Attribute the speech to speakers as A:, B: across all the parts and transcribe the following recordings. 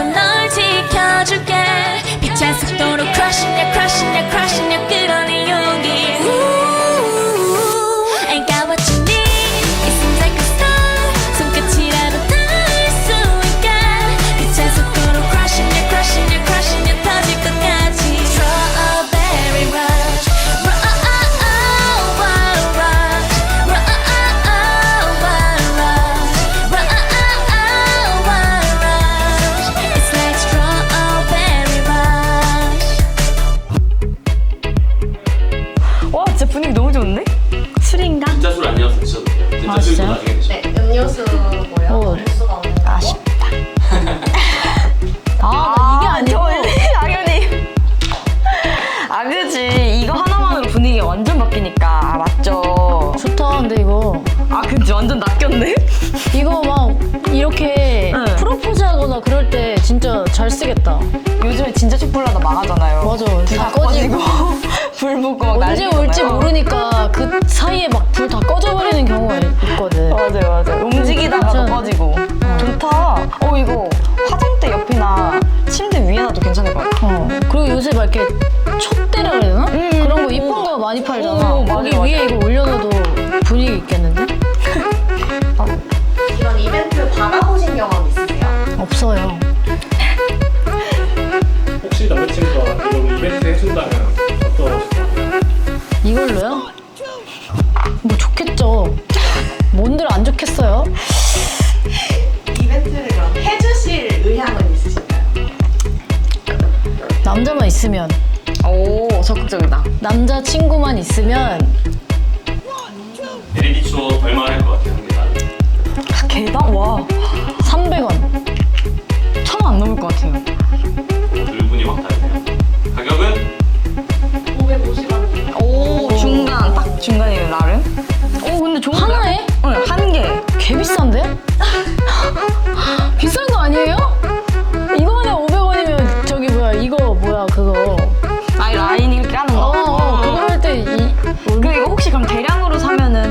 A: 항상
B: 널 지켜줄게 빛에 속도로 crushing ya crushing ya crushing ya
A: 나중에 드셔.
C: 네, 음료수고요.
B: 오.
C: 음료수가 없는 거.
B: 아쉽다. 아, 나 이게 아니고.
D: 당연히. 아, 그지. 이거 하나만으로 분위기가 완전 바뀌니까. 아, 맞죠.
B: 좋다, 근데 이거.
D: 아, 그지. 완전 낚였네?
B: 이거 막 이렇게
D: 응.
B: 프로포즈 하거나 그럴 때 진짜 잘 쓰겠다.
D: 요즘에 진짜 촛불 다 망하잖아요.
B: 맞아. 다 꺼지고.
D: 불 붙고 막
B: 언제
D: 난리
B: 모르니까 그 사이에 막 불 다 꺼져버리는 경우가 있거든.
D: 맞아요, 맞아요. 움직이다가도
B: 진짜.
D: 꺼지고. 좋다. 어, 이거 화장대 옆이나 침대 위에 놔도 괜찮을 것 같아.
B: 어. 그리고 요새 막 이렇게 촛대라 그래야 되나?
D: 음,
B: 그런 거
D: 음.
B: 이쁜 거 많이 팔잖아.
D: 오, 맞아,
B: 거기
D: 맞아.
B: 위에 이거 올려놔도 분위기 있겠는데?
C: 이런 이벤트 받아보신 경험 있으세요?
B: 없어요. 좋겠죠. 뭔들 안 좋겠어요?
C: 이벤트를 그럼 해주실 의향은 있으신가요?
B: 남자만 있으면
D: 오, 적극적이다.
B: 남자 친구만 있으면
A: LED 추억 얼마 할것 같아요? 한 개당?
D: 아, 개당? 와.
B: 300원.
D: 천 원 안 넘을 것 같아요.
A: 물분이 확 다르네요. 가격은
C: 550원.
D: 오, 중간. 딱 중간이에요,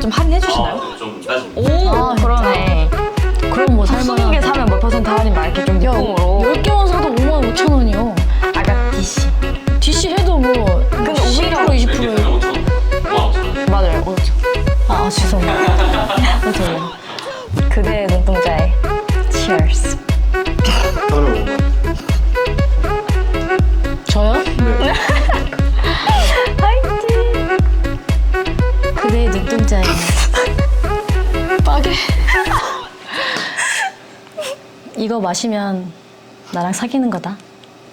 D: 좀 할인해 주시나요?
A: 아, 좀 따지고
D: 오,
B: 아,
D: 그러네.
B: 그럼 뭐 살만한
D: 20개 사면 몇 퍼센트 할인 막 이렇게 좀
B: 야,
D: 느낌으로.
B: 10개만 사도 5만 5천 원이요
D: 아까 DC.
B: DC 해도 뭐
D: 근데
B: 10%
D: 오히려
B: 20%
A: 이렇게
B: 예요
A: 5천 원, 5만 5천 원.
D: 맞아요. 그렇죠.
B: 아 죄송해요 죄송해요
D: 그대의 눈동자에 Cheers.
B: 이거 마시면 나랑 사귀는 거다